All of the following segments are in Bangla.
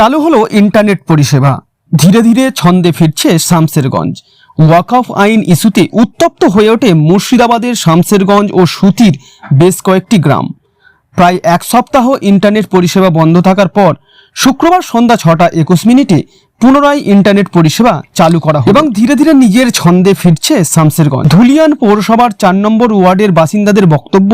চালু হলো ইন্টারনেট পরিষেবা। ধীরে ধীরে ছন্দে ফিরছে শামসেরগঞ্জ। ওয়াকফ আইন ইস্যুতে উত্তপ্ত হয়ে ওঠে মুর্শিদাবাদের শামসেরগঞ্জ ও সুতির বেশ কয়েকটি গ্রাম। প্রায় এক সপ্তাহ ইন্টারনেট পরিষেবা বন্ধ থাকার পর শুক্রবার সন্ধ্যা ছটা একুশ মিনিটে পুনরায় ইন্টারনেট পরিষেবা চালু করা এবং ধীরে ধীরে নিজের ছন্দে ফিরছে শামসেরগঞ্জ। ধুলিয়ান পৌরসভার চার নম্বর ওয়ার্ডের বাসিন্দাদের বক্তব্য,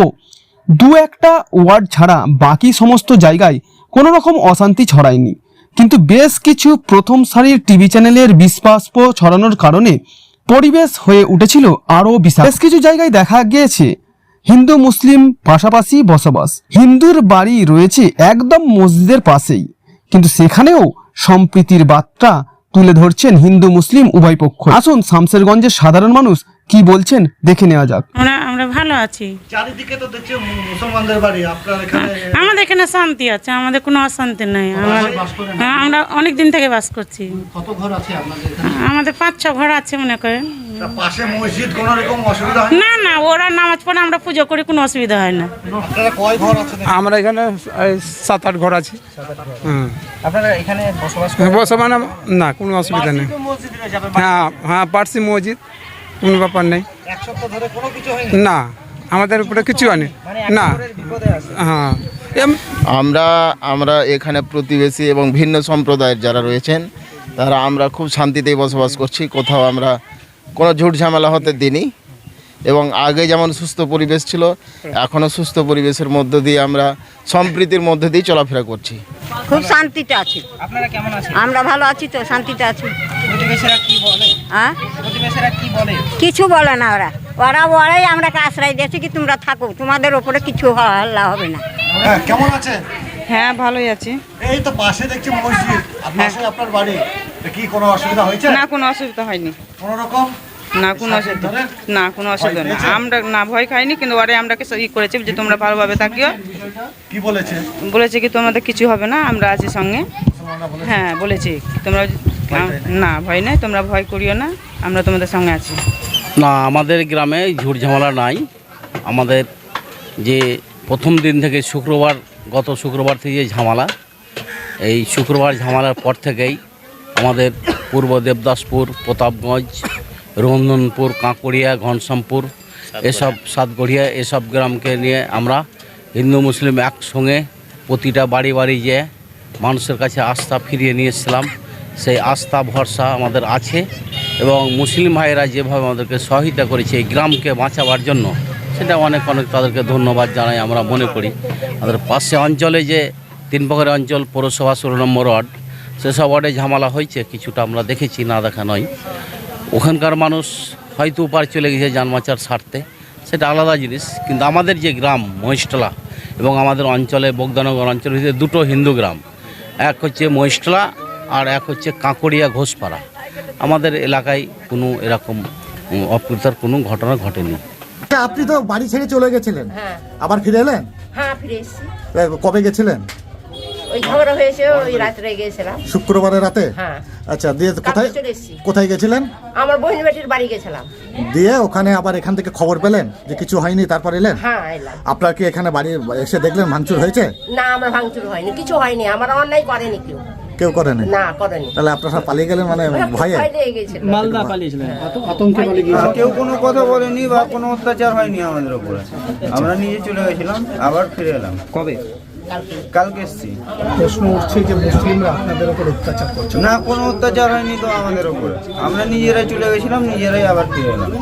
দু একটা ওয়ার্ড ছাড়া বাকি সমস্ত জায়গায় কোনো রকম অশান্তি ছড়ায়নি। কিন্তু বেশ কিছু প্রথম সারির টিভি চ্যানেলের বিশ্বাস্প ছড়ানোর কারণে পরিবেশ হয়ে উঠেছিল আরও বিশাল। বেশ কিছু জায়গায় দেখা গিয়েছে হিন্দু মুসলিম পাশাপাশি বসবাস। হিন্দুর বাড়ি রয়েছে একদম মসজিদের পাশেই। কিন্তু সেখানেও সম্প্রীতির বার্তা তুলে ধরছেন হিন্দু মুসলিম উভয় পক্ষ আসুন শামসেরগঞ্জের সাধারণ মানুষ কি বলছেন? দেখে নেওয়া যাক। আমরা আমরা ভালো আছি। চারিদিকে তো দেখছি মুসলমানদের বাড়ি। আপনার এখানে আমাদের এখানে শান্তি আছে আমাদের কোনো অশান্তি নাই। আমরা বাস হ্যাঁ, আমরা অনেক দিন থেকে বাস করছি। কত ঘর আছে আপনাদের আমাদের পাঁচ ছ ঘর আছে মনে করেন। পাশে মসজিদ কোনো রকম অসুবিধা হয় না? না ওরা নামাজ পড়ে আমরা পুজো করি কোনো অসুবিধা হয় না। কয় ঘর আছে আমরা এখানে সাত আট ঘর আছি। আপনারা এখানে বসবাস বর্তমানে না কোনো অসুবিধা নেই। হ্যাঁ হ্যাঁ পার্সি মসজিদ। কোনো ব্যাপার নেই। না আমাদের উপরে কিছু হয়নি। না। হ্যাঁ আমরা আমরা এখানে প্রতিবেশী এবং ভিন্ন সম্প্রদায়ের যারা রয়েছেন তারা আমরা খুব শান্তিতেই বসবাস করছি। কোথাও আমরা কোনো ঝুট ঝামেলা হতে দিইনি। এবং আগে যেমন সুস্থ পরিবেশ ছিল এখনও সুস্থ পরিবেশের মধ্য দিয়ে আমরা সম্প্রীতির মধ্যে দিয়ে চলাফেরা করছি। খুব শান্তিতে আছি। আপনারা কেমন আছেন? আমরা ভালো আছি তো শান্তিতে আছি। প্রতিবেশীরা কি বলে? হ্যাঁ? প্রতিবেশীরা কি বলে? কিছু বলে না ওরা। ওরা ওরাই আমরাকে আশ্রয় দিয়েছি কি তোমরা থাকো। তোমাদের ওপরে কিছু হাল্লা হবে না। হ্যাঁ কেমন আছেন হ্যাঁ ভালোই আছি। এই তো পাশে দেখছি মসজিদ। আপনার বাড়ি। কি কোনো অসুবিধা হয়েছে? না কোনো অসুবিধা হয়নি। কোনো রকম? না কোনো অসুবিধা না কোনো অসুবিধা না আমরা না ভয় খাইনি কিন্তু ওরে আমরাকে ই করেছি যে তোমরা ভালোভাবে থাকিও। কি বলেছে? বলেছে কি তোমাদের কিছু হবে না আমরা আছি সঙ্গে। হ্যাঁ বলেছি। তোমরা না ভয় নেই তোমরা ভয় করিও না আমরা তোমাদের সঙ্গে আছি। না আমাদের গ্রামে ঝুট ঝামেলা নাই। আমাদের যে প্রথম দিন থেকে শুক্রবার গত শুক্রবার থেকে যে ঝামেলা এই শুক্রবার ঝামেলার পর থেকেই আমাদের পূর্ব দেবদাসপুর প্রতাপগঞ্জ রঞ্জনপুর কাঁকুড়িয়া, ঘনশ্যামপুর, এসব সাতগড়িয়া, এসব গ্রামকে নিয়ে আমরা হিন্দু মুসলিম একসঙ্গে প্রতিটা বাড়ি বাড়ি যেয়ে মানুষের কাছে আস্থা ফিরিয়ে নিয়ে এসেছিলাম। সেই আস্থা, ভরসা আমাদের আছে এবং মুসলিম ভাইয়েরা যেভাবে আমাদেরকে সহায়তা করেছে এই গ্রামকে বাঁচাবার জন্য, সেটা অনেক অনেক তাদেরকে ধন্যবাদ জানাই আমরা মনে করি। আমাদের পাশে অঞ্চলে যে তিন পাখের অঞ্চল পৌরসভা ষোলো নম্বর ওয়ার্ড, সেসব ওয়ার্ডে ঝামেলা হয়েছে, কিছুটা আমরা দেখেছি, না দেখা নয়। ওখানকার মানুষ হয়তো উপার চলে গেছে যানমাচার সারতে সেটা আলাদা জিনিস। কিন্তু আমাদের যে গ্রাম মহিষতলা এবং আমাদের অঞ্চলে বগদানগর অঞ্চলের হচ্ছে দুটো হিন্দু গ্রাম। এক হচ্ছে মহিষতলা আর এক হচ্ছে কাঁকড়িয়া ঘোষপাড়া। আমাদের এলাকায় কোনো এরকম উম, অপ্রীতিকর কোনো ঘটনা ঘটেনি। আপনি তো বাড়ি ছেড়ে চলে গেছিলেন। আবার ফিরে এলেন? হ্যাঁ ফিরে কবে গেছিলেন? ওই ঝগড়া হয়েছে ওই রাত্রে গেছিলাম শুক্রবারের রাতে? হ্যাঁ। আচ্ছা দিয়ে কোথায় চলে এসেছি। কোথায় গেছিলেন? আমার বহিন বেটির বাড়ি গেছিলাম। দিয়ে ওখানে আবার এখান থেকে খবর পেলেন যে কিছু হয়নি তারপর এলেন? হ্যাঁ এলাম। আপনার কি এখানে বাড়ি এসে দেখলেন ভাঙচুর হয়েছে? না আমার ভাঙচুর হয়নি কিছু হয়নি। আমার অন্যায় করেনি কেউ। কেউ করেনি? না করেনি। তাহলে আপনারা সব পালিয়ে গেলেন মানে ভয়ে? ভয় মালদা পালিয়েছিলেন। কেউ কোনো কথা বলেনি বা কোনো অত্যাচার হয়নি আমাদের উপরে। আমরা নিজে চলে গেছিলাম আবার ফিরে এলাম। কবে? কালকে? এসছি। প্রশ্ন উঠছে যে মুসলিমরা আপনাদের উপর অত্যাচার করছে। না কোনো অত্যাচার হয়নি তো আমাদের উপরে। আমরা নিজেরাই চলে গেছিলাম নিজেরাই আবার ফিরে এলাম।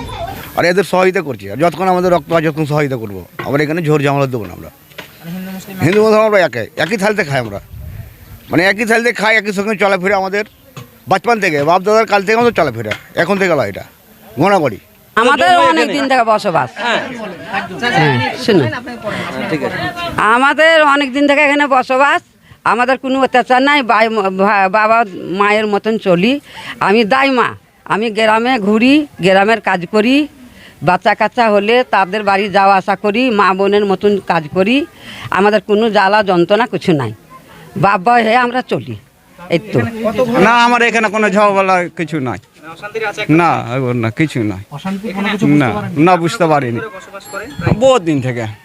আর এদের সহায়তা করছি। আর যতক্ষণ আমাদের রক্ত হয় যতক্ষণ সহায়তা করব। আমরা এখানে ঝোর ঝামেলা দেবো না আমরা। হিন্দু মুসলিম আমরা একে। একই থালিতে খাই আমরা। মানে একই থালিতে খাই একই সঙ্গে চলাফেরা আমাদের। বাচপান থেকে বাপ দাদার কাল থেকে আমাদের চলাফেরা। এখন থেকে এটা। ঘোড়াগড়ি আমাদের অনেক দিন থেকে বসবাস। হ্যাঁ। শুনুন। আমাদের অনেক দিন থেকে এখানে বসবাস। আমাদের কোনো অত্যাচার নাই। বাবা মায়ের মতন চলি। আমি দাই মা আমি গ্রামে ঘুরি গ্রামের কাজ করি। বাচ্চা কাচ্চা হলে তাদের বাড়ি যাওয়া আসা করি মা বোনের মতন কাজ করি। আমাদের কোনো জ্বালা যন্ত্রণা কিছু নাই। বাবা হয়ে আমরা চলি। এই তো। না আমার এখানে কোনো ঝগড়া কিছু নাই। আছে না না কিছু না। কিছু না না বুঝতে পারিনি। বহুদিন বহুত দিন থেকে।